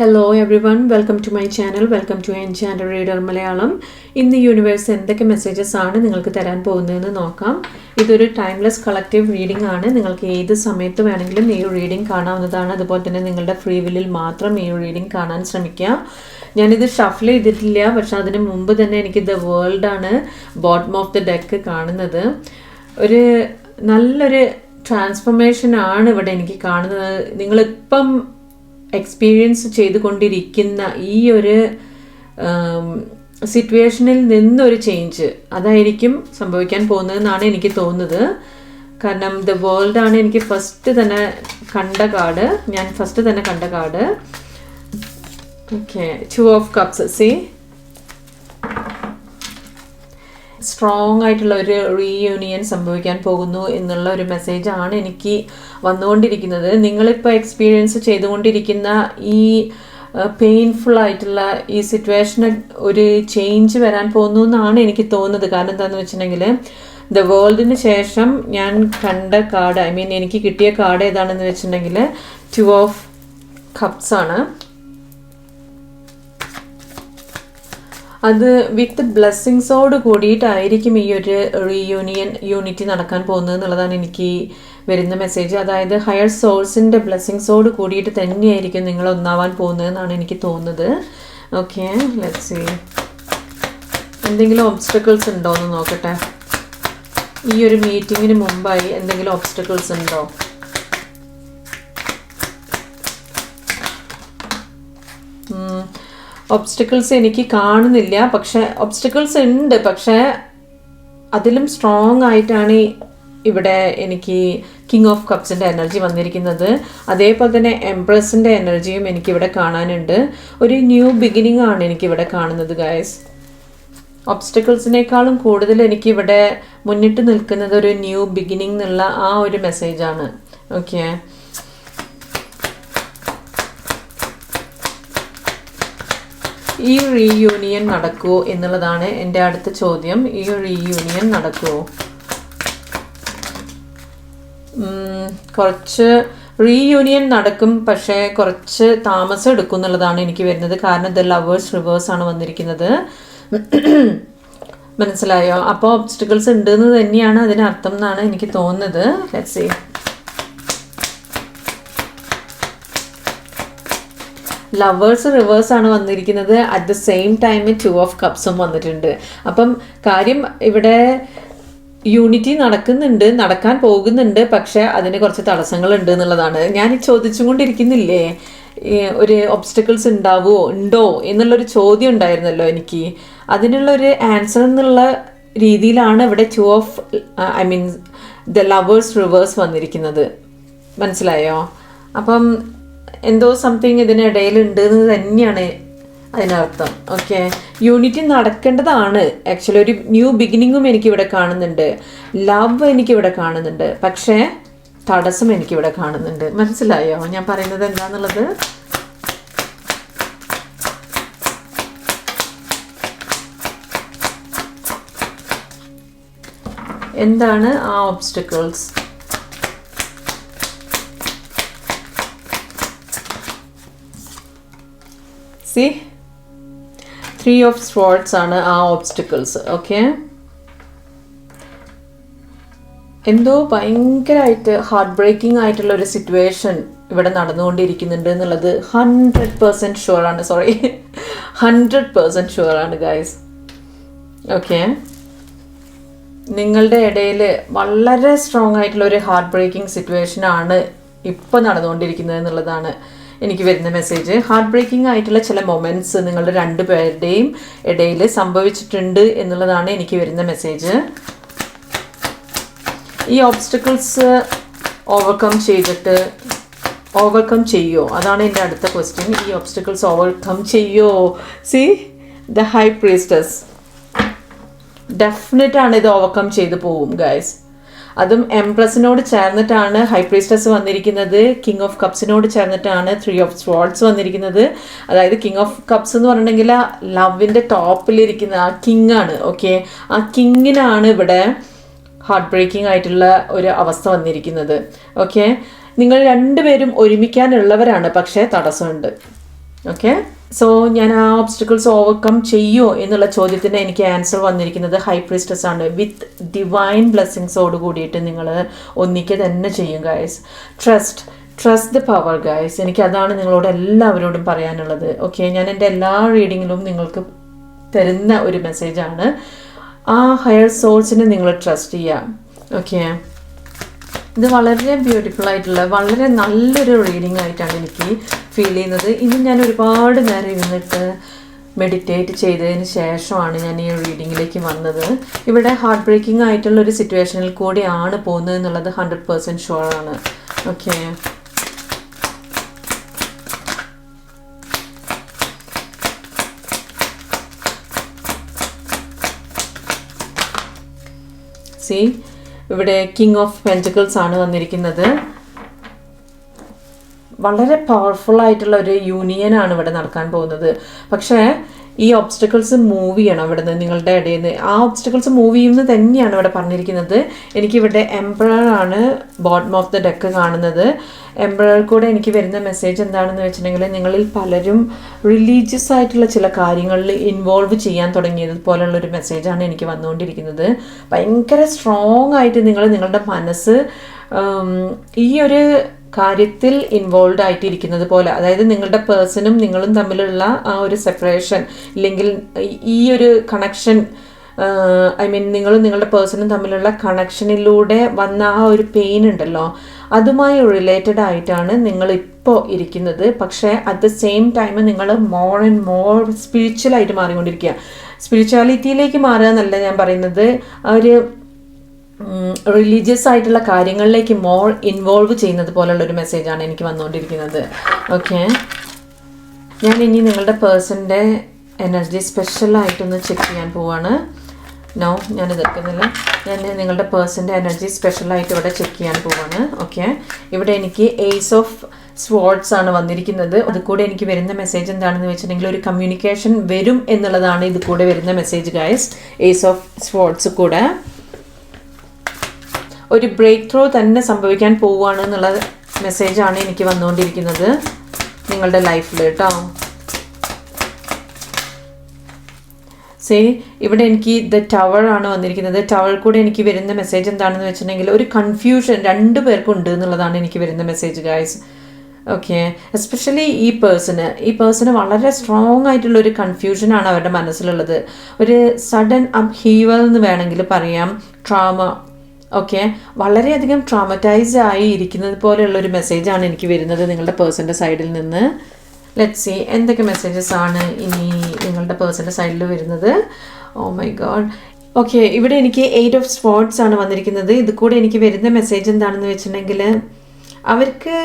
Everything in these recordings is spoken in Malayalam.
Hello everyone welcome to my channel welcome to enchanted reader Malayalam ഇന്ന് യൂണിവേഴ്സ് എന്തൊക്കെ മെസ്സേജസ് ആണ് നിങ്ങൾക്ക് തരാൻ പോകുന്നതെന്ന് നോക്കാം. ഇതൊരു ടൈംലെസ് കളക്റ്റീവ് റീഡിംഗ് ആണ്. നിങ്ങൾക്ക് ഏത് സമയത്ത് വേണമെങ്കിലും ഈ റീഡിംഗ് കാണാവുന്നതാണ്. അതുപോലെ തന്നെ നിങ്ങളുടെ ഫ്രീ വില്ലിൽ മാത്രം ഈ റീഡിംഗ് കാണാൻ ശ്രമിക്കുക ഞാനിത് ഷഫിൽ ചെയ്തിട്ടില്ല. പക്ഷെ അതിന് മുമ്പ് തന്നെ എനിക്ക് ദ വേൾഡ് ആണ് ബോട്ടം ഓഫ് ദ ഡെക്ക് കാണുന്നത്. ഒരു നല്ലൊരു ട്രാൻസ്ഫർമേഷൻ ആണ് ഇവിടെ എനിക്ക് കാണുന്നത്. നിങ്ങളിപ്പം എക്സ്പീരിയൻസ് ചെയ്തുകൊണ്ടിരിക്കുന്ന ഈ ഒരു സിറ്റുവേഷനിൽ നിന്നൊരു ചേഞ്ച് അതായിരിക്കും സംഭവിക്കാൻ പോകുന്നതെന്നാണ് എനിക്ക് തോന്നുന്നത്. കാരണം ദ വേൾഡ് ആണ് എനിക്ക് ഫസ്റ്റ് തന്നെ കണ്ട കാർഡ്. ഞാൻ ഫസ്റ്റ് തന്നെ കണ്ട card. Okay two of cups see strong ആയിട്ടുള്ള ഒരു റീയൂണിയൻ സംഭവിക്കാൻ പോകുന്നു എന്നുള്ള ഒരു മെസ്സേജ് ആണ് എനിക്ക് വന്നുകൊണ്ടിരിക്കുന്നത്. നിങ്ങളിപ്പോൾ എക്സ്പീരിയൻസ് ചെയ്തുകൊണ്ടിരിക്കുന്ന ഈ പെയിൻഫുൾ ആയിട്ടുള്ള ഈ സിറ്റുവേഷന് ഒരു ചേഞ്ച് വരാൻ പോകുന്നു എന്നാണ് എനിക്ക് തോന്നുന്നത്. കാരണം എന്താണെന്ന് വെച്ചിട്ടുണ്ടെങ്കിൽ ദ വേൾഡിന് ശേഷം ഞാൻ കണ്ട കാർഡ് ഐ മീൻ എനിക്ക് കിട്ടിയ കാർഡ് ഏതാണെന്ന് വെച്ചിട്ടുണ്ടെങ്കിൽ ടു ഓഫ് കപ്സ് ആണ്. അത് വിത്ത് ബ്ലെസ്സിങ്സോട് കൂടിയിട്ടായിരിക്കും ഈ ഒരു റീയൂണിയൻ യൂണിറ്റി നടക്കാൻ പോകുന്നത് എന്നുള്ളതാണ് എനിക്ക് വരുന്ന മെസ്സേജ് അതായത് ഹയർ സോഴ്സിന്റെ ബ്ലെസ്സിങ്സോട് കൂടിയിട്ട് തന്നെയായിരിക്കും നിങ്ങൾ ഒന്നാവാൻ പോകുന്നതെന്നാണ് എനിക്ക് തോന്നുന്നത്. ഓക്കെ ലെറ്റ്സ് എന്തെങ്കിലും ഒബ്സ്റ്റക്കിൾസ് ഉണ്ടോ എന്ന് നോക്കട്ടെ. ഈ ഒരു മീറ്റിങ്ങിന് മുമ്പായി എന്തെങ്കിലും ഒബ്സ്റ്റക്കിൾസ് ഉണ്ടോ? ഒബ്സ്റ്റക്കിൾസ് എനിക്ക് കാണുന്നില്ല. പക്ഷെ ഒബ്സ്റ്റക്കിൾസ് ഉണ്ട്. പക്ഷെ അതിലും സ്ട്രോങ് ആയിട്ടാണ് ഇവിടെ എനിക്ക് കിങ് ഓഫ് കപ്സിന്റെ എനർജി വന്നിരിക്കുന്നത്. അതേപോലെ തന്നെ എംപ്രസിന്റെ എനർജിയും എനിക്കിവിടെ കാണാനുണ്ട്. ഒരു ന്യൂ ബിഗിനിങ് ആണ് എനിക്കിവിടെ കാണുന്നത് ഗായസ് ഒബ്സ്റ്റക്കിൾസിനേക്കാളും കൂടുതൽ എനിക്കിവിടെ മുന്നിട്ട് നിൽക്കുന്നത് ഒരു ന്യൂ ബിഗിനിങ് എന്നുള്ള ആ ഒരു മെസ്സേജാണ് ഓക്കെ ഈ റീയൂണിയൻ നടക്കുമോ എന്നുള്ളതാണ് എന്റെ അടുത്ത ചോദ്യം. ഈ റീയൂണിയൻ നടക്കുമോ കുറച്ച് റീയൂണിയൻ നടക്കും പക്ഷേ കുറച്ച് താമസം എടുക്കും എന്നുള്ളതാണ് എനിക്ക് വരുന്നത്. കാരണം ദ ലവേഴ്സ് റിവേഴ്സ് ആണ് വന്നിരിക്കുന്നത്. മനസ്സിലായോ? അപ്പോൾ ഒബ്സ്റ്റിക്കൽസ് ഉണ്ട് എന്ന് തന്നെയാണ് അതിനർത്ഥം എന്നാണ് എനിക്ക് തോന്നുന്നത്. ലെറ്റ് സേ ലവേഴ്സ് റിവേഴ്സ് ആണ് വന്നിരിക്കുന്നത്. At the same time two of കപ്സും വന്നിട്ടുണ്ട്. അപ്പം കാര്യം ഇവിടെ യൂണിറ്റി നടക്കുന്നുണ്ട് നടക്കാൻ പോകുന്നുണ്ട് പക്ഷെ അതിന് കുറച്ച് തടസ്സങ്ങൾ ഉണ്ട് എന്നുള്ളതാണ്. ഞാൻ ചോദിച്ചും കൊണ്ടിരിക്കുന്നില്ലേ ഒരു ഒബ്സ്റ്റക്കിൾസ് ഉണ്ടാവുമോ ഉണ്ടോ? എന്നുള്ളൊരു ചോദ്യം ഉണ്ടായിരുന്നല്ലോ എനിക്ക്. അതിനുള്ളൊരു ആൻസർ എന്നുള്ള രീതിയിലാണ് ഇവിടെ two of I mean the lovers reverse വന്നിരിക്കുന്നത്. മനസ്സിലായോ? അപ്പം എന്തോ സംതിങ് ഇതിനിടയിൽ ഉണ്ട് എന്ന് തന്നെയാണ് അതിനർത്ഥം. ഓക്കെ യൂണിറ്റി നടക്കേണ്ടതാണ്. ആക്ച്വലി ഒരു ന്യൂ ബിഗിനിങ്ങും എനിക്കിവിടെ കാണുന്നുണ്ട്. ലവ് എനിക്കിവിടെ കാണുന്നുണ്ട്. പക്ഷേ തടസ്സം എനിക്കിവിടെ കാണുന്നുണ്ട്. മനസ്സിലായോ? ഞാൻ പറയുന്നത് എന്താന്നുള്ളത്? എന്താണ് ആ obstacles see three of swords ആണ് ആ ഓബ്സ്റ്റിക്കിൾസ് ഓക്കെ എന്തോ ഭയങ്കരമായിട്ട് ഹാർട്ട് ബ്രേക്കിംഗ് ആയിട്ടുള്ള ഒരു സിറ്റുവേഷൻ ഇവിടെ നടന്നുകൊണ്ടിരിക്കുന്നുണ്ട് എന്നുള്ളത് ഹൺഡ്രഡ് പേഴ്സന്റ് ഷുവർ ആണ് സോറി ഹൺഡ്രഡ് പേഴ്സന്റ് ഷുവർ ആണ് ഗായ്സ് ഓക്കെ നിങ്ങളുടെ ഇടയിൽ വളരെ സ്ട്രോങ് ആയിട്ടുള്ള ഒരു ഹാർട്ട് ബ്രേക്കിംഗ് സിറ്റുവേഷൻ ആണ് ഇപ്പോൾ നടന്നുകൊണ്ടിരിക്കുന്നത് എന്നുള്ളതാണ് എനിക്ക് വരുന്ന മെസ്സേജ് ഹാർട്ട് ബ്രേക്കിംഗ് ആയിട്ടുള്ള ചില മൊമെന്റ്സ് നിങ്ങളുടെ രണ്ട് പേരുടെയും ഇടയിൽ സംഭവിച്ചിട്ടുണ്ട് എന്നുള്ളതാണ് എനിക്ക് വരുന്ന മെസ്സേജ് ഈ ഓബ്സ്റ്റക്കിൾസ് ഓവർകം ചെയ്തിട്ട് ഓവർകം ചെയ്യോ? അതാണ് എന്റെ അടുത്ത ക്വസ്റ്റ്യൻ ഈ ഓബ്സ്റ്റക്കിൾസ് ഓവർകം ചെയ്യോ? See the high priestess definite ആണ് ഇത് ഓവർകം ചെയ്തു പോവും ഗൈസ് അതും എം എംപ്രസിനോട് ചേർന്നിട്ടാണ് ഹൈ പ്രീസ്റ്റസ് വന്നിരിക്കുന്നത്. കിങ് ഓഫ് കപ്സിനോട് ചേർന്നിട്ടാണ് ത്രീ ഓഫ് സ്വാർഡ്സ് വന്നിരിക്കുന്നത്. അതായത് കിങ് ഓഫ് കപ്സ് എന്ന് പറഞ്ഞിട്ടുണ്ടെങ്കിൽ ലവിന്റെ ടോപ്പിലിരിക്കുന്ന ആ കിങ് ആണ് ഓക്കെ ആ കിങ്ങിനാണ് ഇവിടെ ഹാർട്ട് ബ്രേക്കിംഗ് ആയിട്ടുള്ള ഒരു അവസ്ഥ വന്നിരിക്കുന്നത് ഓക്കെ നിങ്ങൾ രണ്ടുപേരും ഒരുമിക്കാനുള്ളവരാണ് പക്ഷേ തടസ്സമുണ്ട്. ഓക്കെ സോ ഞാൻ ആ ഓബ്സ്റ്റക്കിൾസ് ഓവർകം ചെയ്യുമോ എന്നുള്ള ചോദ്യത്തിന് എനിക്ക് ആൻസർ വന്നിരിക്കുന്നത് ഹൈ പ്രിസ്റ്റസ് ആണ്. വിത്ത് ഡിവൈൻ ബ്ലെസ്സിങ്സോട് കൂടിയിട്ട് നിങ്ങൾ ഒന്നിക്കുക തന്നെ ചെയ്യും guys trust trust the power guys എനിക്ക് അതാണ് നിങ്ങളോട് എല്ലാവരോടും പറയാനുള്ളത്. ഓക്കെ ഞാൻ എന്റെ എല്ലാ റീഡിങ്ങിലും നിങ്ങൾക്ക് തരുന്ന ഒരു മെസ്സേജാണ് ആ ഹയർ സോഴ്സിനെ നിങ്ങൾ ട്രസ്റ്റ് ചെയ്യാം. ഓക്കെ ഇത് വളരെ ബ്യൂട്ടിഫുൾ ആയിട്ടുള്ള വളരെ നല്ലൊരു റീഡിംഗ് ആയിട്ടാണ് എനിക്ക് ഫീൽ ചെയ്യുന്നത്. ഇനി ഞാൻ ഒരുപാട് നേരം ഇരുന്നിട്ട് മെഡിറ്റേറ്റ് ചെയ്തതിന് ശേഷമാണ് ഞാൻ ഈ റീഡിങ്ങിലേക്ക് വന്നത്. ഇവിടെ ഹാർട്ട് ബ്രേക്കിംഗ് ആയിട്ടുള്ള ഒരു സിറ്റുവേഷനിൽ കൂടിയാണ് പോകുന്നത് എന്നുള്ളത് ഹൺഡ്രഡ് പേഴ്സന്റ് ഷുവറാണ് ഓക്കെ സി ഇവിടെ കിങ് ഓഫ് പെന്റിക്കിൾസ് ആണ് വന്നിരിക്കുന്നത്. വളരെ പവർഫുൾ ആയിട്ടുള്ള ഒരു യൂണിയൻ ആണ് ഇവിടെ നടക്കാൻ പോകുന്നത്. പക്ഷേ ഈ ഒബ്സ്റ്റക്കിൾസ് മൂവ് ചെയ്യണം ഇവിടെ നിന്ന് നിങ്ങളുടെ ഇടയിൽ നിന്ന് ആ ഒബ്സ്റ്റക്കിൾസ് മൂവ് ചെയ്യുന്നത് തന്നെയാണ് ഇവിടെ പറഞ്ഞിരിക്കുന്നത്. എനിക്കിവിടെ ആണ് ബോട്ടം ഓഫ് ദ ഡെക്ക് കാണുന്നത്. എംബ്രർ കൂടെ എനിക്ക് വരുന്ന മെസ്സേജ് എന്താണെന്ന് വെച്ചിട്ടുണ്ടെങ്കിൽ നിങ്ങളിൽ പലരും റിലീജിയസ് ആയിട്ടുള്ള ചില കാര്യങ്ങളിൽ ഇൻവോൾവ് ചെയ്യാൻ തുടങ്ങിയത് പോലെയുള്ള ഒരു മെസ്സേജാണ് എനിക്ക് വന്നുകൊണ്ടിരിക്കുന്നത്. ഭയങ്കര സ്ട്രോങ് ആയിട്ട് നിങ്ങൾ നിങ്ങളുടെ മനസ്സ് ഈ ഒരു കാര്യത്തിൽ ഇൻവോൾവ് ആയിട്ടിരിക്കുന്നത് പോലെ. അതായത് നിങ്ങളുടെ പേഴ്സണും നിങ്ങളും തമ്മിലുള്ള ആ ഒരു സെപ്പറേഷൻ ഇല്ലെങ്കിൽ ഈ ഒരു കണക്ഷൻ ഐ മീൻ നിങ്ങളും നിങ്ങളുടെ പേഴ്സണും തമ്മിലുള്ള കണക്ഷനിലൂടെ വന്ന ആ ഒരു പെയിൻ ഉണ്ടല്ലോ. അതുമായി റിലേറ്റഡ് ആയിട്ടാണ് നിങ്ങൾ ഇപ്പോൾ ഇരിക്കുന്നത്. പക്ഷേ അറ്റ് ദ സെയിം ടൈം നിങ്ങൾ മോർ ആൻഡ് മോർ സ്പിരിച്വൽ ആയിട്ട് മാറിക്കൊണ്ടിരിക്കുക. സ്പിരിച്വാലിറ്റിയിലേക്ക് മാറുക എന്നല്ല ഞാൻ പറയുന്നത്. ഒരു റിലീജിയസ് ആയിട്ടുള്ള കാര്യങ്ങളിലേക്ക് മോൾ ഇൻവോൾവ് ചെയ്യുന്നത് പോലുള്ള ഒരു മെസ്സേജാണ് എനിക്ക് വന്നുകൊണ്ടിരിക്കുന്നത്. ഓക്കെ ഞാൻ ഇനി നിങ്ങളുടെ പേഴ്സന്റെ എനർജി സ്പെഷ്യലായിട്ടൊന്ന് ചെക്ക് ചെയ്യാൻ പോവാണ്. നോ ഞാൻ എതിർക്കുന്നില്ല ഞാൻ നിങ്ങളുടെ പേഴ്സന്റെ എനർജി സ്പെഷ്യലായിട്ട് ഇവിടെ ചെക്ക് ചെയ്യാൻ പോവാണ്. ഓക്കെ ഇവിടെ എനിക്ക് ഏസ് ഓഫ് സ്വാർഡ്സ് ആണ് വന്നിരിക്കുന്നത്. അത് കൂടെ എനിക്ക് വരുന്ന മെസ്സേജ് എന്താണെന്ന് വെച്ചിട്ടുണ്ടെങ്കിൽ ഒരു കമ്മ്യൂണിക്കേഷൻ വരും എന്നുള്ളതാണ് ഇത് കൂടെ വരുന്ന message guys ace of swords കൂടെ. ഒരു ബ്രേക്ക് ത്രൂ തന്നെ സംഭവിക്കാൻ പോവുകയാണ് എന്നുള്ള മെസ്സേജാണ് എനിക്ക് വന്നുകൊണ്ടിരിക്കുന്നത്. നിങ്ങളുടെ ലൈഫിൽ കേട്ടോ സേ ഇവിടെ എനിക്ക് ദ ടവർ ആണ് വന്നിരിക്കുന്നത്. ടവർ കൂടെ എനിക്ക് വരുന്ന മെസ്സേജ് എന്താണെന്ന് വെച്ചിട്ടുണ്ടെങ്കിൽ ഒരു കൺഫ്യൂഷൻ രണ്ട് പേർക്കും ഉണ്ട് എന്നുള്ളതാണ് എനിക്ക് വരുന്ന മെസ്സേജ് ഗായ്സ് ഓക്കെ എസ്പെഷ്യലി ഈ പേഴ്സണ് ഈ പേഴ്സണ് വളരെ സ്ട്രോങ് ആയിട്ടുള്ള ഒരു കൺഫ്യൂഷനാണ് അവരുടെ മനസ്സിലുള്ളത്. ഒരു സഡൻ അപ്ഹീവൽ എന്ന് വേണമെങ്കിൽ പറയാം. ട്രാമ ഓക്കെ വളരെയധികം ട്രോമറ്റൈസ് ആയി ഇരിക്കുന്നത് പോലെയുള്ള ഒരു മെസ്സേജാണ് എനിക്ക് വരുന്നത് നിങ്ങളുടെ പേഴ്സന്റെ സൈഡിൽ നിന്ന്. ലെറ്റ് സി എന്തൊക്കെ മെസ്സേജസ് ആണ് ഇനി നിങ്ങളുടെ പേഴ്സന്റെ സൈഡിൽ വരുന്നത്? ഓ മൈ ഗോഡ് ഓക്കെ ഇവിടെ എനിക്ക് എയ്റ്റ് ഓഫ് സ്പോർട്സ് ആണ് വന്നിരിക്കുന്നത്. ഇത് കൂടെ എനിക്ക് വരുന്ന മെസ്സേജ് എന്താണെന്ന് വെച്ചിട്ടുണ്ടെങ്കിൽ അവർക്ക്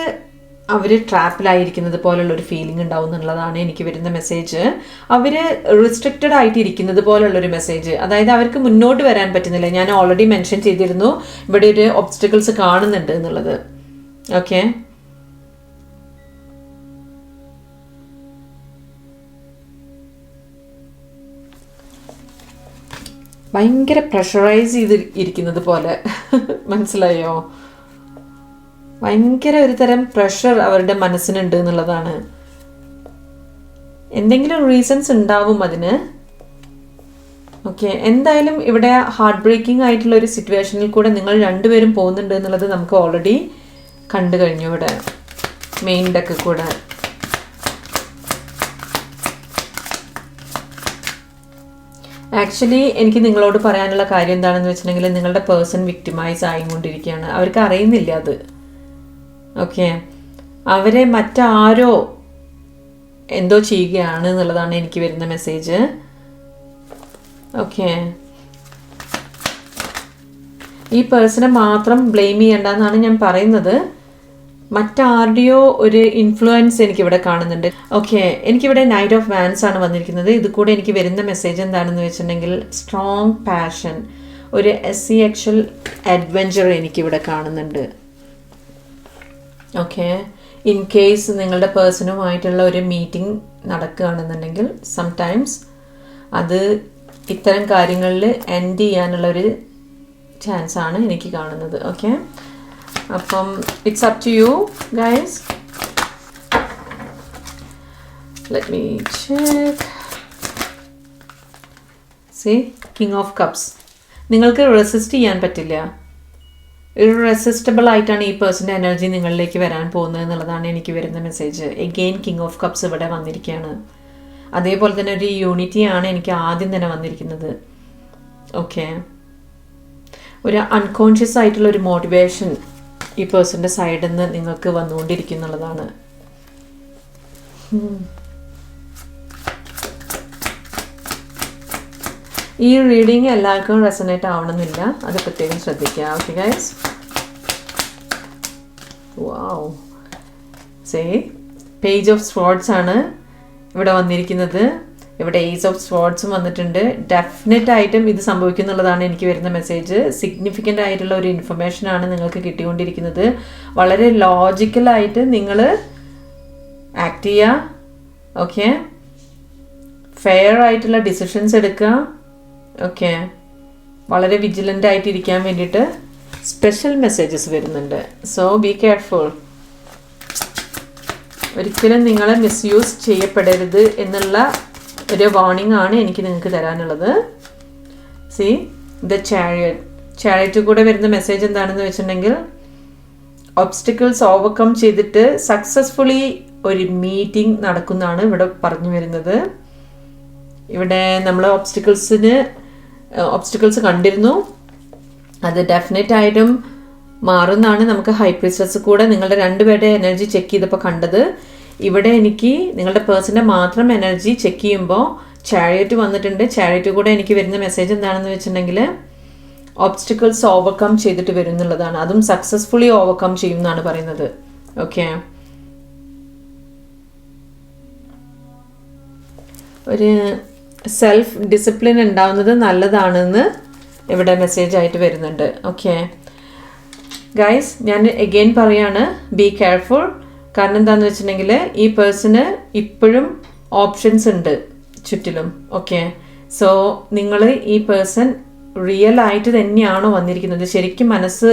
അവർ ട്രാപ്പിലായിരിക്കുന്നത് പോലുള്ള ഒരു ഫീലിംഗ് ഉണ്ടാവും എന്നുള്ളതാണ് എനിക്ക് വരുന്ന മെസ്സേജ് അവർ റിസ്ട്രിക്റ്റഡ് ആയിട്ട് ഇരിക്കുന്നത് പോലുള്ള ഒരു മെസ്സേജ് അതായത് അവർക്ക് മുന്നോട്ട് വരാൻ പറ്റുന്നില്ല. ഞാൻ ഓൾറെഡി മെൻഷൻ ചെയ്തിരുന്നു. ഇവിടെ ഒരു ഒബ്സ്റ്റക്കിൾസ് കാണുന്നുണ്ട് എന്നുള്ളത്. ഓക്കെ ഭയങ്കര പ്രഷറൈസ് ചെയ്ത് ഇരിക്കുന്നത് പോലെ. മനസ്സിലായോ? ഭയങ്കര ഒരു തരം പ്രഷർ അവരുടെ മനസ്സിനുണ്ട് എന്നുള്ളതാണ്. എന്തെങ്കിലും റീസൺസ് ഉണ്ടാവും അതിന്. ഓക്കെ എന്തായാലും ഇവിടെ ഹാർട്ട് ബ്രേക്കിംഗ് ആയിട്ടുള്ള ഒരു സിറ്റുവേഷനിൽ കൂടെ നിങ്ങൾ രണ്ടുപേരും പോകുന്നുണ്ട് എന്നുള്ളത് നമുക്ക് ഓൾറെഡി കണ്ടു കഴിഞ്ഞു ഇവിടെ. മെയിൻ ഡെക്ക് കൂടെ. ആക്ച്വലി എനിക്ക് നിങ്ങളോട് പറയാനുള്ള കാര്യം എന്താണെന്ന് വെച്ചിട്ടുണ്ടെങ്കിൽ നിങ്ങളുടെ പേഴ്സൺ വിക്ടിമൈസ് ആയിക്കൊണ്ടിരിക്കുകയാണ്. അവർക്ക് അറിയുന്നില്ല അത്. ഓക്കെ അവരെ മറ്റാരോ എന്തോ ചെയ്യുകയാണ് എന്നുള്ളതാണ് എനിക്ക് വരുന്ന മെസ്സേജ് ഓക്കെ ഈ പേഴ്സണെ മാത്രം ബ്ലെയിം ചെയ്യേണ്ടെന്നാണ് ഞാൻ പറയുന്നത്. മറ്റാരുടെയോ ഒരു ഇൻഫ്ലുവൻസ് എനിക്കിവിടെ കാണുന്നുണ്ട്. ഓക്കെ എനിക്കിവിടെ നൈറ്റ് ഓഫ് വാൻസ് ആണ് വന്നിരിക്കുന്നത്. ഇത് കൂടെ എനിക്ക് വരുന്ന മെസ്സേജ് എന്താണെന്ന് വെച്ചിട്ടുണ്ടെങ്കിൽ സ്ട്രോങ് പാഷൻ ഒരു എസ് സി എക്ച്വൽ അഡ്വഞ്ചർ എനിക്കിവിടെ കാണുന്നുണ്ട്. ഓക്കെ ഇൻ കേസ് നിങ്ങളുടെ പേഴ്സണുമായിട്ടുള്ള ഒരു മീറ്റിംഗ് നടക്കുകയാണെന്നുണ്ടെങ്കിൽ സംടൈംസ് അത് ഇത്തരം കാര്യങ്ങളിൽ എൻഡ് ചെയ്യാനുള്ള ഒരു ചാൻസ് ആണ് എനിക്ക് കാണുന്നത്. ഓക്കെ അപ്പം it's up to you guys let check see king of cups നിങ്ങൾക്ക് റെസിസ്റ്റ് ചെയ്യാൻ പറ്റില്ല. ഇറസിസ്റ്റബിൾ ആയിട്ടാണ് ഈ പേഴ്സന്റെ എനർജി നിങ്ങളിലേക്ക് വരാൻ പോകുന്നത് എന്നുള്ളതാണ് എനിക്ക് വരുന്ന message again king of cups ഇവിടെ വന്നിരിക്കുകയാണ്. അതേപോലെ തന്നെ ഒരു യൂണിറ്റിയാണ് എനിക്ക് ആദ്യം തന്നെ വന്നിരിക്കുന്നത്. ഓക്കെ ഒരു അൺകോൺഷ്യസ് ആയിട്ടുള്ള ഒരു മോട്ടിവേഷൻ ഈ പേഴ്സന്റെ സൈഡിൽ നിന്ന് നിങ്ങൾക്ക് വന്നുകൊണ്ടിരിക്കുന്നുള്ളതാണ് ഈ റീഡിങ് എല്ലാവർക്കും റെസനേറ്റ് ആവണമെന്നില്ല. അത് പ്രത്യേകം ശ്രദ്ധിക്കുക. Okay guys wow say page of swords ആണ് ഇവിടെ വന്നിരിക്കുന്നത്. ഇവിടെ ഏസ് ഓഫ് സ്പോർട്സും വന്നിട്ടുണ്ട്. ഡെഫിനറ്റ് ആയിട്ടും ഇത് സംഭവിക്കുന്നുള്ളതാണ് എനിക്ക് വരുന്ന മെസ്സേജ് സിഗ്നിഫിക്കന്റ് ആയിട്ടുള്ള ഒരു ഇൻഫർമേഷൻ ആണ് നിങ്ങൾക്ക് കിട്ടിക്കൊണ്ടിരിക്കുന്നത്. വളരെ ലോജിക്കലായിട്ട് നിങ്ങൾ ആക്ട് ചെയ്യുക. ഓക്കെ ഫെയർ ആയിട്ടുള്ള ഡിസിഷൻസ് എടുക്കുക. ഓക്കെ വളരെ വിജിലന്റ് ആയിട്ടിരിക്കാൻ വേണ്ടിയിട്ട് സ്പെഷ്യൽ മെസ്സേജസ് വരുന്നുണ്ട്. സോ ബി കെയർഫുൾ ഒരിക്കലും നിങ്ങളെ മിസ്യൂസ് ചെയ്യപ്പെടരുത് എന്നുള്ള ഒരു വാർണിംഗ് ആണ് എനിക്ക് നിങ്ങൾക്ക് തരാനുള്ളത്. സി ദ ചാരിയറ്റ് ചാരിയറ്റ് കൂടെ വരുന്ന മെസ്സേജ് എന്താണെന്ന് വെച്ചിട്ടുണ്ടെങ്കിൽ ഒബ്സ്റ്റിക്കിൾസ് ഓവർകം ചെയ്തിട്ട് സക്സസ്ഫുള്ളി ഒരു മീറ്റിംഗ് നടക്കുന്നതാണ് ഇവിടെ പറഞ്ഞു വരുന്നത്. ഇവിടെ നമ്മൾ ഒബ്സ്റ്റിക്കിൾസിന് ഒബ്സ്റ്റിക്കിൾസ് കണ്ടിരുന്നു. അത് ഡെഫിനറ്റ് ആയിട്ടും മാറുന്നതാണ് നമുക്ക് ഹൈപ്രിസ്റ്റസ് കൂടെ നിങ്ങളുടെ രണ്ടുപേരുടെ എനർജി ചെക്ക് ചെയ്തപ്പോൾ കണ്ടത്. ഇവിടെ എനിക്ക് നിങ്ങളുടെ പേഴ്സന്റെ മാത്രം എനർജി ചെക്ക് ചെയ്യുമ്പോൾ ചാരിയറ്റ് വന്നിട്ടുണ്ട്. ചാരിയറ്റ് കൂടെ എനിക്ക് വരുന്ന മെസ്സേജ് എന്താണെന്ന് വെച്ചിട്ടുണ്ടെങ്കിൽ ഒബ്സ്റ്റിക്കിൾസ് ഓവർകം ചെയ്തിട്ട് വരുന്നുള്ളതാണ് അതും സക്സസ്ഫുള്ളി ഓവർകം ചെയ്യും എന്നാണ് പറയുന്നത്. ഓക്കെ ഒരു സെൽഫ് ഡിസിപ്ലിൻ ഉണ്ടാവുന്നത് നല്ലതാണെന്ന് ഇവിടെ മെസ്സേജ് ആയിട്ട് വരുന്നുണ്ട്. ഓക്കെ ഗൈസ് ഞാൻ എഗെയിൻ പറയാണ് ബി കെയർഫുൾ കാരണം എന്താണെന്ന് വെച്ചിട്ടുണ്ടെങ്കിൽ ഈ പേഴ്സണ് ഇപ്പോഴും ഓപ്ഷൻസ് ഉണ്ട് ചുറ്റിലും. ഓക്കെ സോ നിങ്ങൾ ഈ പേഴ്സൺ റിയൽ ആയിട്ട് തന്നെയാണോ വന്നിരിക്കുന്നത്? ശരിക്കും മനസ്സ്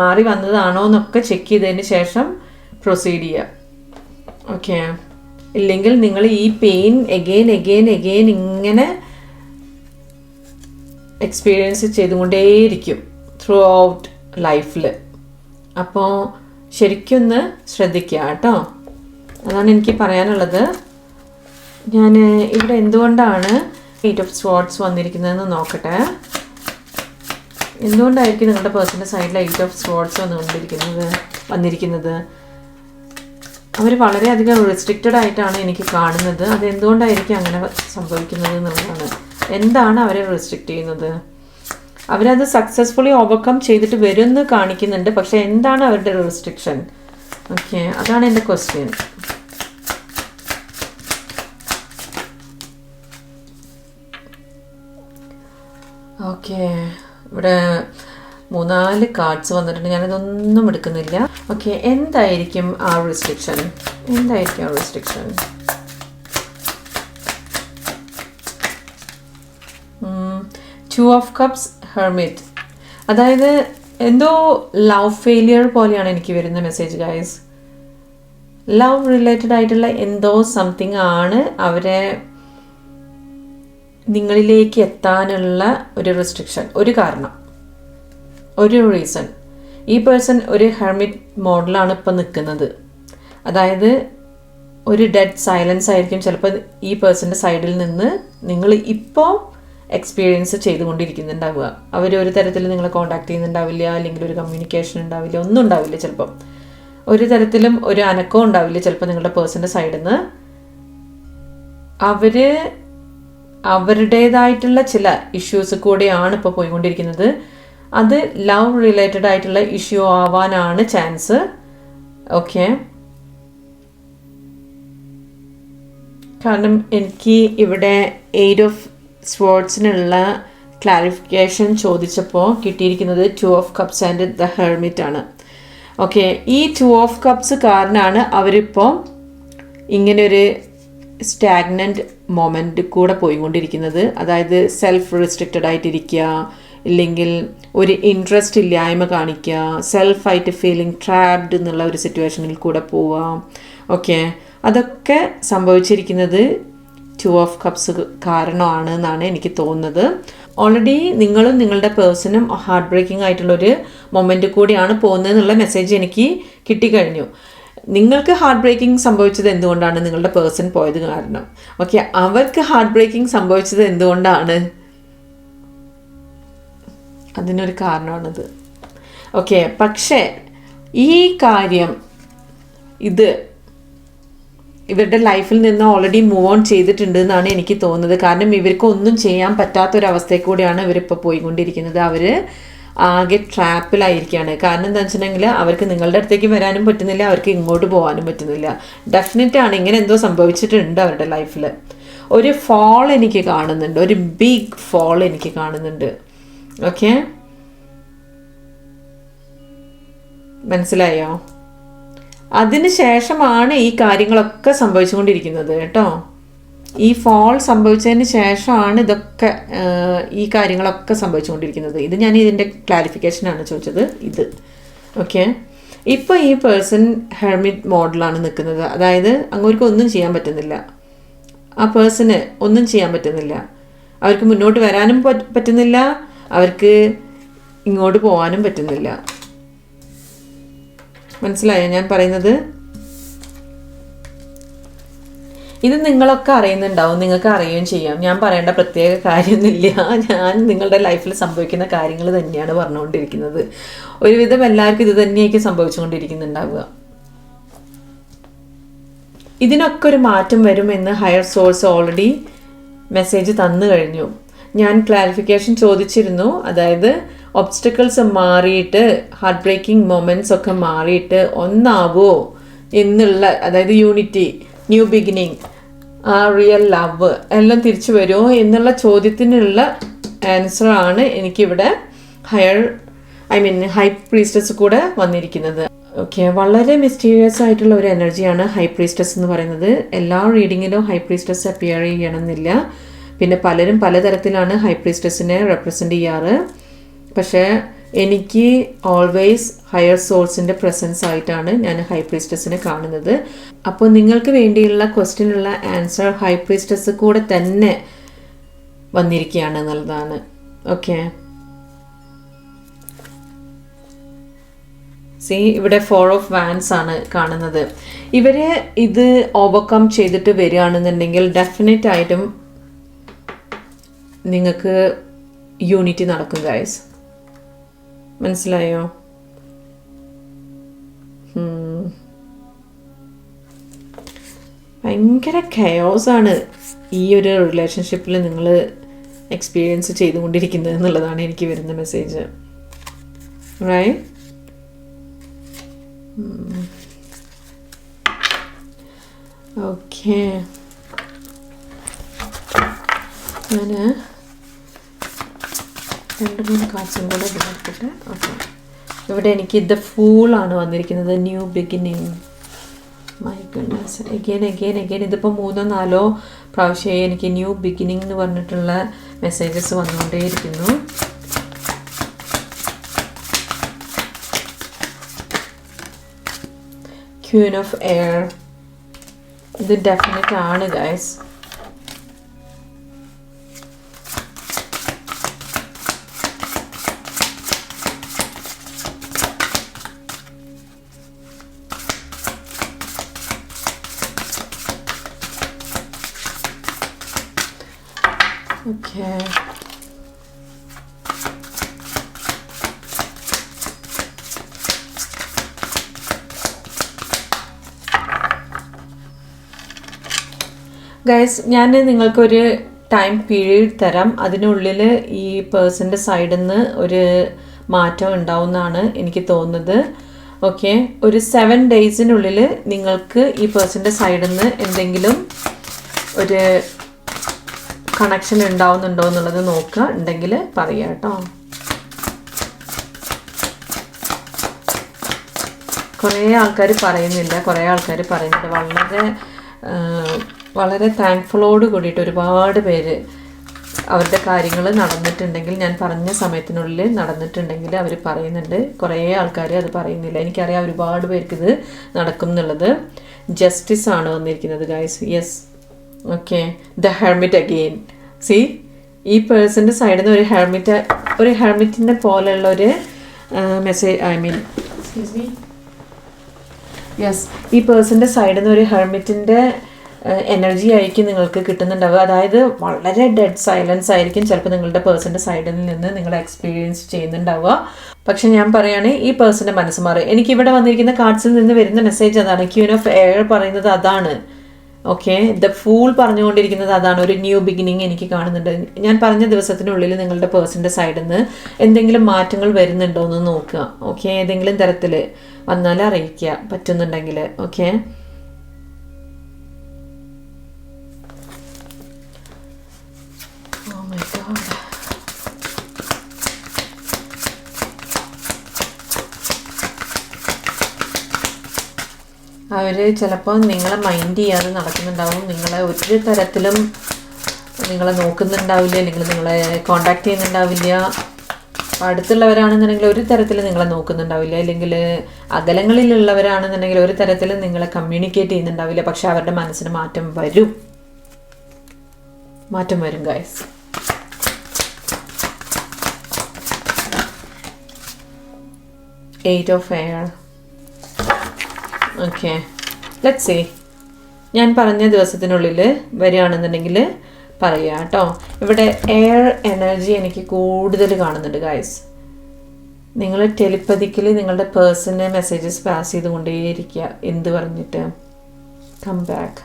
മാറി വന്നതാണോ എന്നൊക്കെ ചെക്ക് ചെയ്തതിന് ശേഷം പ്രൊസീഡ് ചെയ്യുക. ഓക്കെ ഇല്ലെങ്കിൽ നിങ്ങൾ ഈ പെയിൻ എഗെയിൻ എഗെയിൻ എഗെയിൻ ഇങ്ങനെ എക്സ്പീരിയൻസ് ചെയ്തുകൊണ്ടേയിരിക്കും ത്രൂ ഔട്ട് ലൈഫിൽ അപ്പോൾ ശരിക്കൊന്ന് ശ്രദ്ധിക്കുക കേട്ടോ. അതാണ് എനിക്ക് പറയാനുള്ളത്. ഞാൻ ഇവിടെ എന്തുകൊണ്ടാണ് എയ്റ്റ് ഓഫ് സ്വാർട്സ് വന്നിരിക്കുന്നതെന്ന് നോക്കട്ടെ. എന്തുകൊണ്ടായിരിക്കും നിങ്ങളുടെ പേഴ്സന്റെ സൈഡിൽ എയ്റ്റ് ഓഫ് സ്വാർട്സ് വന്നുകൊണ്ടിരിക്കുന്നത് വന്നിരിക്കുന്നത്? അവർ വളരെയധികം റെസ്ട്രിക്റ്റഡ് ആയിട്ടാണ് എനിക്ക് കാണുന്നത്. അത് എന്തുകൊണ്ടായിരിക്കും അങ്ങനെ സംഭവിക്കുന്നത് എന്നുള്ളതാണ്. എന്താണ് അവരെ റെസ്ട്രിക്റ്റ് ചെയ്യുന്നത്? അവരത് സക്സസ്ഫുള്ളി ഓവർകം ചെയ്തിട്ട് വരുമെന്ന് കാണിക്കുന്നുണ്ട്. പക്ഷെ എന്താണ് അവരുടെ റെസ്ട്രിക്ഷൻ ഓക്കെ അതാണ് എന്റെ ക്വസ്റ്റ്യൻ ഓക്കെ ഇവിടെ മൂന്നാൽ കാർഡ്സ് വന്നിട്ടുണ്ട്. ഞാനിതൊന്നും എടുക്കുന്നില്ല. ഓക്കെ എന്തായിരിക്കും ആ റെസ്ട്രിക്ഷൻ എന്തായിരിക്കും ആ restriction two of cups hermit അതായത് എന്തോ ലവ് ഫെയിലിയർ പോലെയാണ് എനിക്ക് വരുന്ന മെസ്സേജ് ഗൈസ് ലവ് റിലേറ്റഡ് ആയിട്ടുള്ള എന്തോ സംതിങ് ആണ് അവരെ നിങ്ങളിലേക്ക് എത്താനുള്ള ഒരു റെസ്ട്രിക്ഷൻ ഒരു കാരണം. ഒരു റീസൺ ഈ പേഴ്സൺ ഒരു ഹെർമിറ്റ് മോഡലാണ് ഇപ്പം നിൽക്കുന്നത് അതായത് ഒരു ഡെഡ് സൈലൻസ് ആയിരിക്കും ചിലപ്പോൾ ഈ പേഴ്സന്റെ സൈഡിൽ നിന്ന് നിങ്ങൾ ഇപ്പോൾ എക്സ്പീരിയൻസ് ചെയ്തുകൊണ്ടിരിക്കുന്നുണ്ടാവുക. അവർ ഒരു തരത്തിൽ നിങ്ങളെ കോണ്ടാക്ട് ചെയ്യുന്നുണ്ടാവില്ല അല്ലെങ്കിൽ ഒരു കമ്മ്യൂണിക്കേഷൻ ഉണ്ടാവില്ല ഒന്നും ഉണ്ടാവില്ല ചിലപ്പം. ഒരു തരത്തിലും ഒരു അനക്കവും ഉണ്ടാവില്ല ചിലപ്പോൾ നിങ്ങളുടെ പേഴ്സന്റെ സൈഡിൽ നിന്ന് അവർ അവരുടേതായിട്ടുള്ള ചില ഇഷ്യൂസ് കൂടെയാണ് ഇപ്പോൾ പോയിക്കൊണ്ടിരിക്കുന്നത്. അത് ലവ് റിലേറ്റഡ് ആയിട്ടുള്ള ഇഷ്യൂ ആവാനാണ് ചാൻസ്. ഓക്കെ. കാരണം എനിക്ക് ഇവിടെ എയ്ഡ് ഓഫ് സ്പോർട്സിനുള്ള ക്ലാരിഫിക്കേഷൻ ചോദിച്ചപ്പോൾ കിട്ടിയിരിക്കുന്നത് two of cups and the hermit ആണ്. ഓക്കെ ഈ ടു ഓഫ് കപ്സ് കാരണമാണ് അവരിപ്പോൾ ഇങ്ങനൊരു സ്റ്റാഗ്നന്റ് മൊമെന്റ് കൂടെ പോയിക്കൊണ്ടിരിക്കുന്നത്. അതായത് സെൽഫ് റെസ്ട്രിക്റ്റഡ് ആയിട്ടിരിക്കുക ഇല്ലെങ്കിൽ ഒരു ഇൻട്രസ്റ്റ് ഇല്ലായ്മ കാണിക്കുക സെൽഫായിട്ട് ഫീലിംഗ് ട്രാപ്ഡ് എന്നുള്ള ഒരു സിറ്റുവേഷനിൽ കൂടെ പോവുക. ഓക്കെ അതൊക്കെ സംഭവിച്ചിരിക്കുന്നത് ടു ഓഫ് കപ്സ് കാരണമാണ് എന്നാണ് എനിക്ക് തോന്നുന്നത്. ഓൾറെഡി നിങ്ങളും നിങ്ങളുടെ പേഴ്സണും ഹാർട്ട് ബ്രേക്കിംഗ് ആയിട്ടുള്ളൊരു മൊമെന്റ് കൂടിയാണ് പോകുന്നത് എന്നുള്ള മെസ്സേജ് എനിക്ക് കിട്ടിക്കഴിഞ്ഞു. നിങ്ങൾക്ക് ഹാർട്ട് ബ്രേക്കിംഗ് സംഭവിച്ചത് എന്തുകൊണ്ടാണ് നിങ്ങളുടെ പേഴ്സൺ പോയത് കാരണം? ഓക്കെ അവർക്ക് ഹാർട്ട് ബ്രേക്കിംഗ് സംഭവിച്ചത് എന്തുകൊണ്ടാണ്? അതിനൊരു കാരണമാണിത്. ഓക്കെ പക്ഷേ ഈ കാര്യം ഇത് ഇവരുടെ ലൈഫിൽ നിന്ന് ഓൾറെഡി മൂവ് ഓൺ ചെയ്തിട്ടുണ്ട് എന്നാണ് എനിക്ക് തോന്നുന്നത്. കാരണം ഇവർക്ക് ഒന്നും ചെയ്യാൻ പറ്റാത്തൊരവസ്ഥയിൽ കൂടിയാണ് ഇവരിപ്പോൾ പോയിക്കൊണ്ടിരിക്കുന്നത്. അവർ ആകെ ട്രാപ്പിലായിരിക്കുകയാണ് കാരണം എന്താ വെച്ചിട്ടുണ്ടെങ്കിൽ അവർക്ക് നിങ്ങളുടെ അടുത്തേക്ക് വരാനും പറ്റുന്നില്ല അവർക്ക് ഇങ്ങോട്ട് പോകാനും പറ്റുന്നില്ല. ഡെഫിനറ്റ് ആണ്. ഇങ്ങനെ എന്തോ സംഭവിച്ചിട്ടുണ്ട് അവരുടെ ലൈഫിൽ ഒരു ഫോൾ എനിക്ക് കാണുന്നുണ്ട്. ഒരു ബിഗ് ഫോൾ എനിക്ക് കാണുന്നുണ്ട്. ഓക്കെ മനസ്സിലായോ? അതിന് ശേഷമാണ് ഈ കാര്യങ്ങളൊക്കെ സംഭവിച്ചുകൊണ്ടിരിക്കുന്നത് കേട്ടോ. ഈ ഫോൾ സംഭവിച്ചതിന് ശേഷമാണ് ഇതൊക്കെ ഈ കാര്യങ്ങളൊക്കെ സംഭവിച്ചുകൊണ്ടിരിക്കുന്നത്. ഇത് ഞാൻ ഇതിന്റെ ക്ലാരിഫിക്കേഷനാണ് ചോദിച്ചത്. ഇത്. ഓക്കെ ഇപ്പോൾ ഈ പേഴ്സൺ ഹെർമിറ്റ് മോഡലാണ് നിൽക്കുന്നത്. അതായത് അങ്ങോട്ട് ഒന്നും ചെയ്യാൻ പറ്റുന്നില്ല. ആ പേഴ്സണ് ഒന്നും ചെയ്യാൻ പറ്റുന്നില്ല. അവർക്ക് മുന്നോട്ട് വരാനും പറ്റുന്നില്ല. അവർക്ക് ഇങ്ങോട്ട് പോകാനും പറ്റുന്നില്ല. മനസ്സിലായോ? ഞാൻ പറയുന്നത് ഇത് നിങ്ങളൊക്കെ അറിയുന്നുണ്ടാവും നിങ്ങൾക്ക് അറിയുകയും ചെയ്യാം. ഞാൻ പറയേണ്ട പ്രത്യേക കാര്യമൊന്നുമില്ല. ഞാൻ നിങ്ങളുടെ ലൈഫിൽ സംഭവിക്കുന്ന കാര്യങ്ങൾ തന്നെയാണ് പറഞ്ഞുകൊണ്ടിരിക്കുന്നത്. ഒരുവിധം എല്ലാവർക്കും ഇത് തന്നെയായിരിക്കും സംഭവിച്ചുകൊണ്ടിരിക്കുന്നുണ്ടാവുക. ഇതിനൊക്കെ ഒരു മാറ്റം വരുമെന്ന് ഹയർ സോഴ്സ് ഓൾറെഡി മെസ്സേജ് തന്നു കഴിഞ്ഞു. ഞാൻ ക്ലാരിഫിക്കേഷൻ ചോദിച്ചിരുന്നു. അതായത് ഒബ്സ്റ്റക്കിൾസ് മാറിയിട്ട് ഹാർട്ട് ബ്രേക്കിംഗ് മൊമെന്റ്സ് ഒക്കെ മാറിയിട്ട് ഒന്നാവോ എന്നുള്ള അതായത് യൂണിറ്റി ന്യൂ ബിഗിനിങ് ആ റിയൽ ലവ് എല്ലാം തിരിച്ചു വരുമോ എന്നുള്ള ചോദ്യത്തിനുള്ള ആൻസറാണ് എനിക്കിവിടെ higher I mean high priestess കൂടെ വന്നിരിക്കുന്നത്. ഓക്കെ വളരെ മിസ്റ്റീരിയസ് ആയിട്ടുള്ള ഒരു എനർജിയാണ് ഹൈ പ്രീസ്റ്റസ് എന്ന് പറയുന്നത്. എല്ലാ റീഡിങ്ങിലും ഹൈ പ്രീസ്റ്റസ് അപ്പിയർ ചെയ്യണമെന്നില്ല. പിന്നെ പലരും പലതരത്തിലാണ് ഹൈ പ്രീസ്റ്റസിനെ റെപ്രസെന്റ് ചെയ്യാറ്. പക്ഷേ എനിക്ക് ഓൾവേസ് ഹയർ സോഴ്സിന്റെ പ്രസൻസ് ആയിട്ടാണ് ഞാൻ ഹൈ പ്രീസ്റ്റസിനെ കാണുന്നത്. അപ്പോൾ നിങ്ങൾക്ക് വേണ്ടിയുള്ള ക്വസ്റ്റിനുള്ള ആൻസർ ഹൈ പ്രീസ്റ്റസ് കൂടെ തന്നെ വന്നിരിക്കുകയാണ് എന്നുള്ളതാണ്. ഓക്കെ സി ഇവിടെ ഫോർ ഓഫ് വാൻസ് ആണ് കാണുന്നത്. ഇവരെ ഇത് ഓവർകം ചെയ്തിട്ട് വരികയാണെന്നുണ്ടെങ്കിൽ ഡെഫിനറ്റ് ആയിട്ടും നിങ്ങൾക്ക് യൂണിറ്റി നടക്കും ഗൈസ് മനസ്സിലായോ. ഭയങ്കര കയോസാണ് ഈ ഒരു റിലേഷൻഷിപ്പിൽ നിങ്ങൾ എക്സ്പീരിയൻസ് ചെയ്തുകൊണ്ടിരിക്കുന്നത് എന്നുള്ളതാണ് എനിക്ക് വരുന്ന മെസ്സേജ് റൈ ഓക്കേ ഞാൻ രണ്ട് മൂന്ന് കാർഡ്സും കൂടെ ഇതിലെടുത്തിട്ട് ഓക്കെ. ഇവിടെ എനിക്ക് ഇത് ഫൂൾ ആണ് വന്നിരിക്കുന്നത്. New beginning my goodness again again again ഇതിപ്പോൾ മൂന്നോ നാലോ പ്രാവശ്യമായി എനിക്ക് ന്യൂ ബിഗിനിങ് എന്ന് പറഞ്ഞിട്ടുള്ള മെസ്സേജസ് വന്നുകൊണ്ടേയിരിക്കുന്നു. ക്യൂൻ ഓഫ് എയർ ഇത് ഡെഫിനറ്റ് ആണ് ഗൈസ് ഗൈസ് ഞാൻ നിങ്ങൾക്കൊരു ടൈം പീരീഡ് തരാം. അതിനുള്ളിൽ ഈ പേഴ്സന്റെ സൈഡിൽ നിന്ന് ഒരു മാറ്റം ഉണ്ടാവുമെന്നാണ് എനിക്ക് തോന്നുന്നത്. ഓക്കെ ഒരു സെവൻ ഡേയ്സിനുള്ളിൽ നിങ്ങൾക്ക് ഈ പേഴ്സന്റെ സൈഡിൽ നിന്ന് എന്തെങ്കിലും ഒരു കണക്ഷൻ ഉണ്ടാവുന്നുണ്ടോ എന്നുള്ളത് നോക്കുക. ഉണ്ടെങ്കിൽ പറയാം കേട്ടോ. കുറേ ആൾക്കാർ പറയുന്നില്ല. കുറേ ആൾക്കാർ പറയുന്നില്ല. വളരെ വളരെ താങ്ക്ഫുള്ളോട് കൂടിയിട്ട് ഒരുപാട് പേര് അവരുടെ കാര്യങ്ങൾ നടന്നിട്ടുണ്ടെങ്കിൽ ഞാൻ പറഞ്ഞ സമയത്തിനുള്ളിൽ നടന്നിട്ടുണ്ടെങ്കിൽ അവർ പറയുന്നുണ്ട്. കുറേ ആൾക്കാർ അത് പറയുന്നില്ല. എനിക്കറിയാം ഒരുപാട് പേർക്ക് ഇത് നടക്കും എന്നുള്ളത് ജസ്റ്റിസ് ആണ് വന്നിരിക്കുന്നത് guys yes okay the hermit again see ഈ പേഴ്സന്റെ സൈഡിൽ നിന്ന് ഒരു ഹെർമിറ്റ് ഒരു ഹെൽമിറ്റിന്റെ പോലെയുള്ള ഒരു message I mean excuse me yes ഈ പേഴ്സന്റെ സൈഡിൽ നിന്ന് ഒരു ഹെർമിറ്റിന്റെ എനർജി ആയിരിക്കും നിങ്ങൾക്ക് കിട്ടുന്നുണ്ടാവുക. അതായത് വളരെ ഡെഡ് സൈലൻസ് ആയിരിക്കും ചിലപ്പോൾ നിങ്ങളുടെ പേഴ്സന്റെ സൈഡിൽ നിന്ന് നിങ്ങൾ എക്സ്പീരിയൻസ് ചെയ്യുന്നുണ്ടാവുക. പക്ഷെ ഞാൻ പറയുകയാണെങ്കിൽ ഈ പേഴ്സന്റെ മനസ്സ് മാറി. എനിക്ക് ഇവിടെ വന്നിരിക്കുന്ന കാർഡ്സിൽ നിന്ന് വരുന്ന മെസ്സേജ് അതാണ്. ക്യൂൻ ഓഫ് എയർ പറയുന്നത് അതാണ്. ഓക്കെ ദ ഫൂൾ പറഞ്ഞുകൊണ്ടിരിക്കുന്നത് അതാണ്. ഒരു ന്യൂ ബിഗിനിങ് എനിക്ക് കാണുന്നുണ്ട്. ഞാൻ പറഞ്ഞ ദിവസത്തിനുള്ളിൽ നിങ്ങളുടെ പേഴ്സന്റെ സൈഡിൽ നിന്ന് എന്തെങ്കിലും മാറ്റങ്ങൾ വരുന്നുണ്ടോ എന്ന് നോക്കുക. ഓക്കെ ഏതെങ്കിലും തരത്തിൽ വന്നാൽ അറിയിക്കുക പറ്റുന്നുണ്ടെങ്കിൽ. ഓക്കെ അവർ ചിലപ്പോൾ നിങ്ങളെ മൈൻഡ് ചെയ്യാതെ നടക്കുന്നുണ്ടാവും. നിങ്ങളെ ഒരു തരത്തിലും നിങ്ങളെ നോക്കുന്നുണ്ടാവില്ല അല്ലെങ്കിൽ നിങ്ങളെ കോണ്ടാക്ട് ചെയ്യുന്നുണ്ടാവില്ല. അടുത്തുള്ളവരാണെന്നുണ്ടെങ്കിൽ ഒരു തരത്തിൽ നിങ്ങളെ നോക്കുന്നുണ്ടാവില്ല. അല്ലെങ്കിൽ അകലങ്ങളിലുള്ളവരാണെന്നുണ്ടെങ്കിൽ ഒരു തരത്തിൽ നിങ്ങളെ കമ്മ്യൂണിക്കേറ്റ് ചെയ്യുന്നുണ്ടാവില്ല. പക്ഷെ അവരുടെ മനസ്സിന് മാറ്റം വരും. മാറ്റം വരും guys eight of air okay let see ഞാൻ പറഞ്ഞ ദിവസത്തിനുള്ളിൽ വരികയാണെന്നുണ്ടെങ്കിൽ പറയുക കേട്ടോ. ഇവിടെ എയർ എനർജി എനിക്ക് കൂടുതൽ കാണുന്നുണ്ട് ഗായ്സ് നിങ്ങൾ ടെലിപ്പതിക്കലി നിങ്ങളുടെ പേഴ്സണൽ മെസ്സേജസ് പാസ് ചെയ്തുകൊണ്ടേയിരിക്കുക എന്ത് പറഞ്ഞിട്ട്? Come back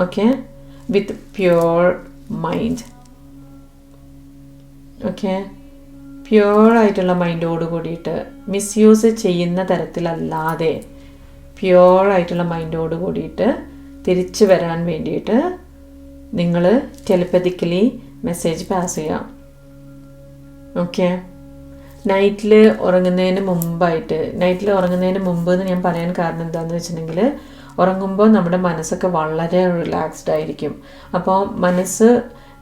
okay with pure mind okay pure ആയിട്ടുള്ള മൈൻഡോട് കൂടിയിട്ട് മിസ്യൂസ് ചെയ്യുന്ന തരത്തിലല്ലാതെ പ്യുവർ ആയിട്ടുള്ള മൈൻഡോട് കൂടിയിട്ട് തിരിച്ചു വരാൻ വേണ്ടിയിട്ട് നിങ്ങൾ ടെലിപ്പതിക്കലി മെസ്സേജ് പാസ് ചെയ്യാം. ഓക്കെ നൈറ്റിൽ ഉറങ്ങുന്നതിന് മുമ്പായിട്ട് നൈറ്റിൽ ഉറങ്ങുന്നതിന് മുമ്പ് എന്ന് ഞാൻ പറയാൻ കാരണം എന്താണെന്ന് വെച്ചിട്ടുണ്ടെങ്കിൽ ഉറങ്ങുമ്പോൾ നമ്മുടെ മനസ്സൊക്കെ വളരെ റിലാക്സ്ഡ് ആയിരിക്കും. അപ്പോൾ മനസ്സ്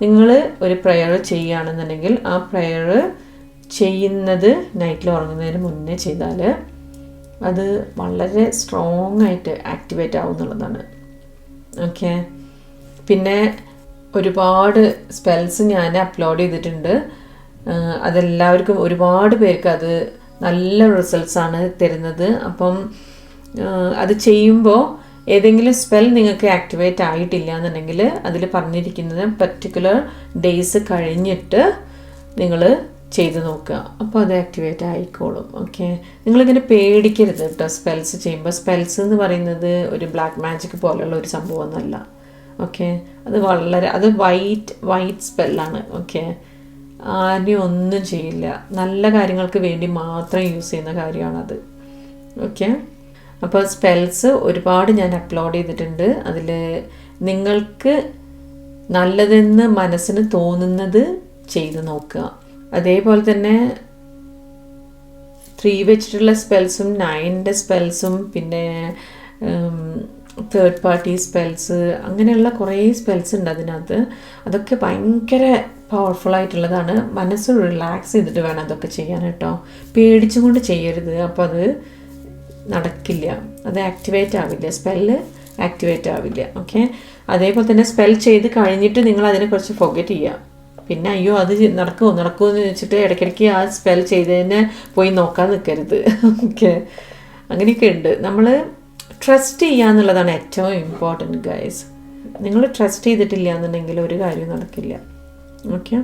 നിങ്ങൾ ഒരു പ്രെയർ ചെയ്യുകയാണെന്നുണ്ടെങ്കിൽ ആ പ്രെയർ ചെയ്യുന്നത് നൈറ്റിൽ ഉറങ്ങുന്നതിന് മുന്നേ ചെയ്താൽ അത് വളരെ സ്ട്രോങ് ആയിട്ട് ആക്ടിവേറ്റ് ആവും എന്നുള്ളതാണ്. ഓക്കെ പിന്നെ ഒരുപാട് സ്പെൽസ് ഞാൻ അപ്ലോഡ് ചെയ്തിട്ടുണ്ട്. അതെല്ലാവർക്കും ഒരുപാട് പേർക്ക് അത് നല്ല റിസൾട്ട്സാണ് തരുന്നത്. അപ്പം അത് ചെയ്യുമ്പോൾ ഏതെങ്കിലും സ്പെൽ നിങ്ങൾക്ക് ആക്ടിവേറ്റ് ആയിട്ടില്ല എന്നുണ്ടെങ്കിൽ അതിൽ പറഞ്ഞിരിക്കുന്നത് പർട്ടിക്കുലർ ഡേയ്സ് കഴിഞ്ഞിട്ട് നിങ്ങൾ ചെയ്ത് നോക്കുക. അപ്പോൾ അത് ആക്ടിവേറ്റ് ആയിക്കോളും. ഓക്കെ നിങ്ങളിങ്ങനെ പേടിക്കരുത് കേട്ടോ സ്പെൽസ് ചെയ്യുമ്പോൾ സ്പെൽസ് എന്ന് പറയുന്നത് ഒരു ബ്ലാക്ക് മാജിക് പോലെയുള്ള ഒരു സംഭവമൊന്നുമല്ല ഓക്കെ അത് വളരെ അത് വൈറ്റ് വൈറ്റ് സ്പെല്ലാണ് ഓക്കെ ആരെയും ഒന്നും ചെയ്യില്ല. നല്ല കാര്യങ്ങൾക്ക് വേണ്ടി മാത്രം യൂസ് ചെയ്യുന്ന കാര്യമാണത്. ഓക്കെ അപ്പോൾ സ്പെൽസ് ഒരുപാട് ഞാൻ അപ്ലോഡ് ചെയ്തിട്ടുണ്ട്. അതിൽ നിങ്ങൾക്ക് നല്ലതെന്ന് മനസ്സിന് തോന്നുന്നത് ചെയ്ത് നോക്കുക. അതേപോലെ തന്നെ ത്രീ വെച്ചിട്ടുള്ള സ്പെൽസും നയന്റെ സ്പെൽസും പിന്നെ തേർഡ് പാർട്ടി സ്പെൽസ് അങ്ങനെയുള്ള കുറേ സ്പെൽസ് ഉണ്ട് അതിനകത്ത്. അതൊക്കെ ഭയങ്കര പവർഫുൾ ആയിട്ടുള്ളതാണ്. മനസ്സ് റിലാക്സ് ചെയ്തിട്ട് വേണം അതൊക്കെ ചെയ്യാൻ കേട്ടോ. പേടിച്ചുകൊണ്ട് ചെയ്യരുത്. അപ്പോൾ അത് നടക്കില്ല. അത് ആക്ടിവേറ്റ് ആവില്ല. സ്പെല്ല് ആക്ടിവേറ്റ് ആവില്ല. ഓക്കെ അതേപോലെ തന്നെ സ്പെൽ ചെയ്ത് കഴിഞ്ഞിട്ട് നിങ്ങൾ അതിനെക്കുറിച്ച് ഫോഗറ്റ് ചെയ്യുക. പിന്നെ അയ്യോ അത് നടക്കുമോ നടക്കുമോ എന്ന് വെച്ചിട്ട് ഇടയ്ക്കിടയ്ക്ക് ആ സ്പെൽ ചെയ്തതിനെ പോയി നോക്കാൻ നിൽക്കരുത് ഓക്കെ. അങ്ങനെയൊക്കെ ഉണ്ട്. നമ്മൾ ട്രസ്റ്റ് ചെയ്യുക എന്നുള്ളതാണ് ഏറ്റവും ഇമ്പോർട്ടന്റ് ഗൈസ് നിങ്ങൾ ട്രസ്റ്റ് ചെയ്തിട്ടില്ല എന്നുണ്ടെങ്കിൽ ഒരു കാര്യവും നടക്കില്ല. ഓക്കെ.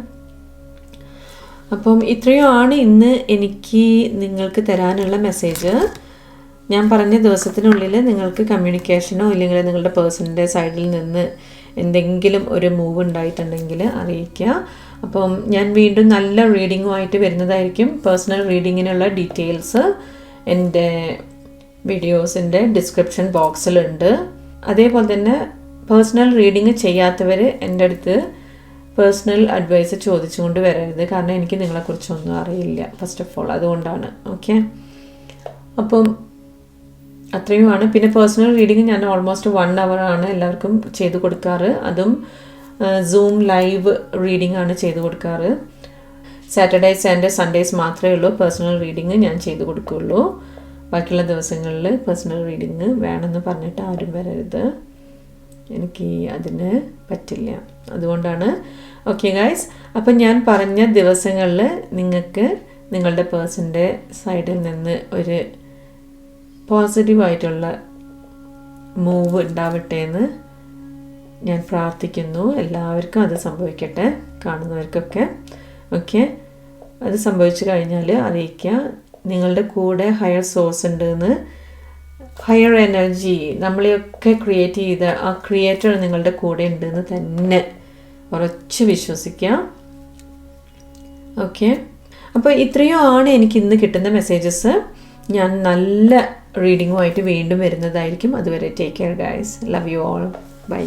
അപ്പം ഇത്രയുമാണ് ഇന്ന് എനിക്ക് നിങ്ങൾക്ക് തരാനുള്ള മെസ്സേജ് ഞാൻ പറഞ്ഞ ദിവസത്തിനുള്ളിൽ നിങ്ങൾക്ക് കമ്മ്യൂണിക്കേഷനോ ഇല്ലെങ്കിൽ നിങ്ങളുടെ പേഴ്സണിന്റെ സൈഡിൽ നിന്ന് എന്തെങ്കിലും ഒരു മൂവ് ഉണ്ടായിട്ടുണ്ടെങ്കിൽ അറിയിക്കുക. അപ്പം ഞാൻ വീണ്ടും നല്ല റീഡിങ്ങുമായിട്ട് വരുന്നതായിരിക്കും. പേഴ്സണൽ റീഡിങ്ങിനുള്ള ഡീറ്റെയിൽസ് എന്റെ വീഡിയോസിന്റെ ഡിസ്ക്രിപ്ഷൻ ബോക്സിലുണ്ട് അതേപോലെ തന്നെ പേഴ്സണൽ റീഡിങ് ചെയ്യാത്തവർ എന്റെ അടുത്ത് പേഴ്സണൽ അഡ്വൈസ് ചോദിച്ചുകൊണ്ട് വരരുത്. കാരണം എനിക്ക് നിങ്ങളെക്കുറിച്ചൊന്നും അറിയില്ല ഫസ്റ്റ് ഓഫ് ഓൾ അതുകൊണ്ടാണ്. ഓക്കെ അപ്പം അത്രയുമാണ്. പിന്നെ പേഴ്സണൽ റീഡിങ് ഞാൻ ഓൾമോസ്റ്റ് വൺ ആണ് എല്ലാവർക്കും ചെയ്ത് കൊടുക്കാറ്. അതും സൂം ലൈവ് റീഡിംഗ് ആണ് ചെയ്ത് കൊടുക്കാറ്. സാറ്റർഡേസ് ആൻഡ് സൺഡേസ് മാത്രമേ ഉള്ളൂ. പേഴ്സണൽ റീഡിങ് ഞാൻ ചെയ്ത് കൊടുക്കുകയുള്ളൂ ബാക്കിയുള്ള ദിവസങ്ങളിൽ പേഴ്സണൽ റീഡിങ് വേണമെന്ന് പറഞ്ഞിട്ട് ആരും വരരുത്. എനിക്ക് അതിന് പറ്റില്ല. അതുകൊണ്ടാണ്. ഓക്കെ ഗായ്സ് അപ്പം ഞാൻ പറഞ്ഞ ദിവസങ്ങളിൽ നിങ്ങൾക്ക് നിങ്ങളുടെ പേഴ്സന്റെ സൈഡിൽ നിന്ന് ഒരു പോസിറ്റീവായിട്ടുള്ള മൂവ് ഉണ്ടാവട്ടെ എന്ന് ഞാൻ പ്രാർത്ഥിക്കുന്നു. എല്ലാവർക്കും അത് സംഭവിക്കട്ടെ. കാണുന്നവർക്കൊക്കെ. ഓക്കെ? അത് സംഭവിച്ചു കഴിഞ്ഞാൽ അറിയിക്കുക. നിങ്ങളുടെ കൂടെ ഹയർ സോഴ്സ് ഉണ്ടെന്ന്. ഹയർ എനർജി നമ്മളെയൊക്കെ ക്രിയേറ്റ് ചെയ്ത ആ ക്രിയേറ്റർ നിങ്ങളുടെ കൂടെ ഉണ്ടെന്ന് തന്നെ ഉറച്ച് വിശ്വസിക്കാം ഓക്കെ? അപ്പോൾ ഇത്രയും ആണ് എനിക്ക് ഇന്ന് കിട്ടുന്ന മെസ്സേജസ് ഞാൻ നല്ല റീഡിങ്ങുമായിട്ട് വീണ്ടും വരുന്നതായിരിക്കും. അതുവരെ take care guys love you all bye